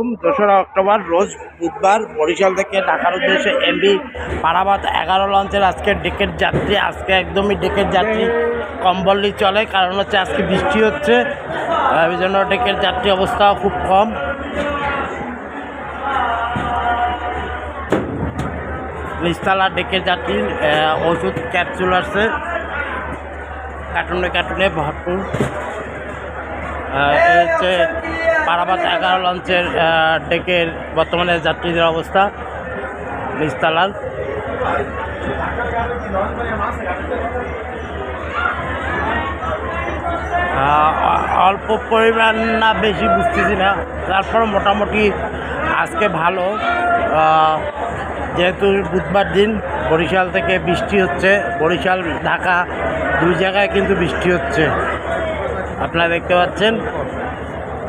আলাইকুম দোসরা অক্টোবর রোজ বুধবার বরিশাল থেকে ঢাকার উদ্দেশ্যে এমবি পারাবাদ এগারো লঞ্চের আজকে ডেকের যাত্রী, আজকে একদমই ডেকের যাত্রী কম বললেই চলে, কারণ হচ্ছে আজকে বৃষ্টি হচ্ছে এই জন্য ডেকের যাত্রী অবস্থাও খুব কম। নিচতলা ডেকের যাত্রী ওষুধ ক্যাপসুল আসছে কার্টুনে কার্টুনে ভরপুর। হচ্ছে পারাবাত এগারো লঞ্চের ডেকের বর্তমানে যাত্রীদের অবস্থা। অ- অল্প পরিমাণ না, বেশি বুঝতেছি না। তারপর মোটামুটি আজকে ভালো। যেহেতু বুধবার দিন, বরিশাল থেকে বৃষ্টি হচ্ছে। বরিশাল, ঢাকা দুই জায়গায় কিন্তু বৃষ্টি হচ্ছে। আপনারা দেখতে পাচ্ছেন।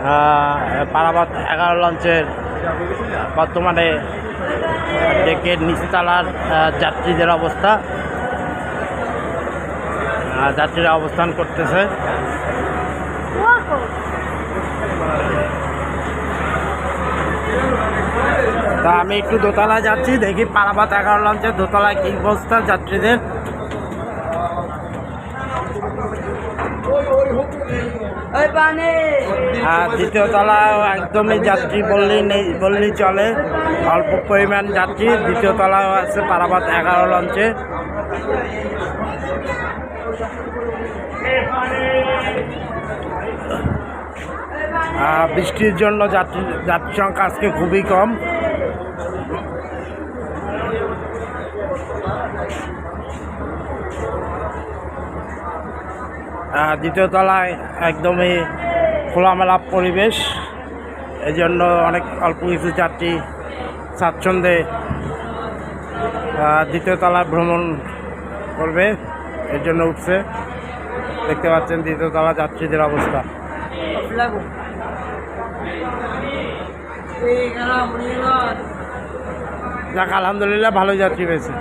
আহ, পারাবাত এগারো লঞ্চের বর্তমানে ডেকের নিচতলার যাত্রীদের অবস্থা। যাত্রীরা অবস্থান করতেছে। তা আমি একটু দোতলায় যাচ্ছি দেখি পারাবাত এগারো লঞ্চের দোতলায় কি অবস্থা যাত্রীদের। আর দ্বিতীয় তলায় একদমই যাত্রী বললেই নেই বললেই চলে। অল্প পরিমাণ যাত্রী, দ্বিতীয় তলায় আছে পারাবাত এগারো লঞ্চে। বৃষ্টির জন্য যাত্রী যাত্রী সংখ্যা আজকে খুবই কম। দ্বিতীয় তলায় একদমই খোলামেলা পরিবেশ। এই জন্য অনেক, অল্প কিছু যাত্রী স্বাচ্ছন্দ্যে দ্বিতীয় তলায় ভ্রমণ করবে। এর জন্য উঠছে। দেখতে পাচ্ছেন দ্বিতীয় তলা যাত্রীদের অবস্থা। যাক, আলহামদুলিল্লাহ ভালো যাত্রী পেয়েছে।